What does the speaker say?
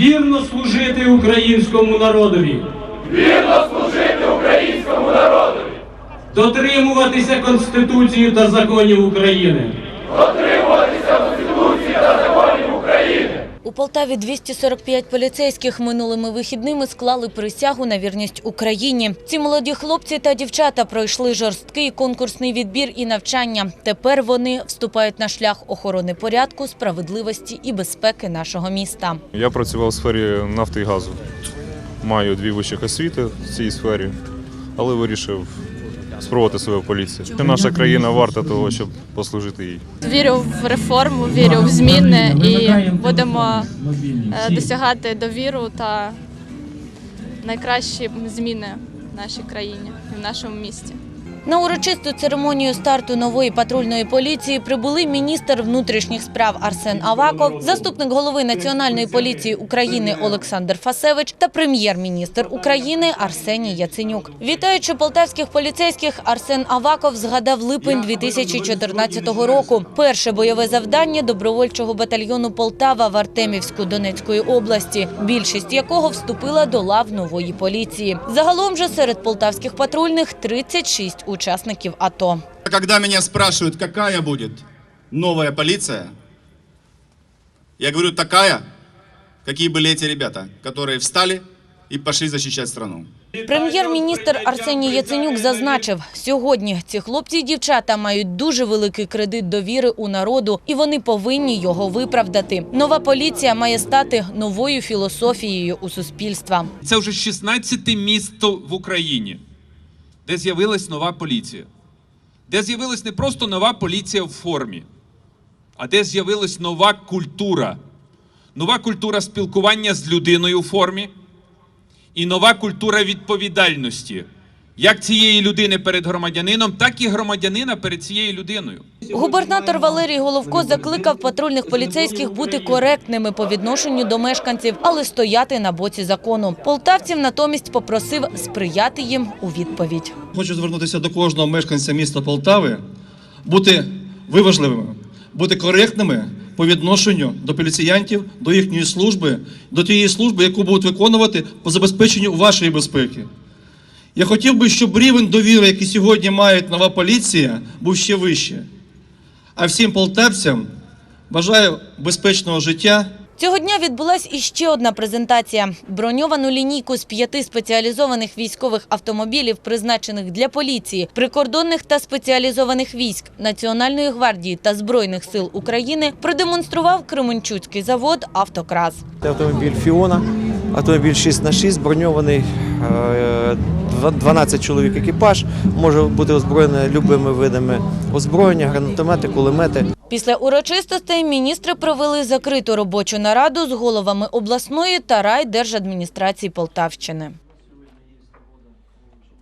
вірно служити українському народові. вірно служити українському народові, Дотримуватися Конституції та законів України. дотримуватися Конституції та законів України. У Полтаві 245 поліцейських минулими вихідними склали присягу на вірність Україні. Ці молоді хлопці та дівчата пройшли жорсткий конкурсний відбір і навчання. Тепер вони вступають на шлях охорони порядку, справедливості і безпеки нашого міста. Я працював у сфері нафти і газу. Маю дві вищих освіти в цій сфері, але вирішив спробувати себе в поліції. Наша країна варта того, щоб послужити їй. Вірю в реформу, вірю в зміни і будемо е, досягати довіру та найкращі зміни в нашій країні і в нашому місті. На урочисту церемонію старту нової патрульної поліції прибули міністр внутрішніх справ Арсен Аваков, заступник голови Національної поліції України Олександр Фасевич та прем'єр-міністр України Арсеній Яценюк. Вітаючи полтавських поліцейських, Арсен Аваков згадав липень 2014 року. Перше бойове завдання добровольчого батальйону Полтава в Артемівську Донецької області, більшість якого вступила до лав нової поліції. Загалом же серед полтавських патрульних 36 учасників АТО. Когда меня спрашивают, какая будет новая полиция, я говорю, такая, какие были эти ребята, которые встали и пошли защищать страну. Прем'єр-міністр Арсеній Яценюк зазначив, сьогодні ці хлопці і дівчата мають дуже великий кредит довіри у народу, і вони повинні його виправдати. Нова поліція має стати новою філософією у суспільства. Це вже 16-те місто в Україні, де з'явилась нова поліція. Де з'явилась не просто нова поліція в формі, а де з'явилась нова культура. Нова культура спілкування з людиною в формі і нова культура відповідальності. Як цієї людини перед громадянином, так і громадянина перед цією людиною. Губернатор Валерій Головко закликав патрульних поліцейських бути коректними по відношенню до мешканців, але стояти на боці закону. Полтавців натомість попросив сприяти їм у відповідь. Хочу звернутися до кожного мешканця міста Полтави, бути виважливими, бути коректними по відношенню до поліціянтів, до їхньої служби, до тієї служби, яку будуть виконувати по забезпеченню вашої безпеки. Я хотів би, щоб рівень довіри, який сьогодні має нова поліція, був ще вище. А всім полтавцям бажаю безпечного життя. Цього дня відбулась іще одна презентація. Броньовану лінійку з п'яти спеціалізованих військових автомобілів, призначених для поліції, прикордонних та спеціалізованих військ Національної гвардії та Збройних сил України продемонстрував Кременчуцький завод «Автокрас». Це автомобіль Фіона, автомобіль 6 на 6 броньований, е, 12 чоловік екіпаж, може бути озброєний любими видами озброєння, гранатомети, кулемети. Після урочистостей міністри провели закриту робочу нараду з головами обласної та райдержадміністрації Полтавщини.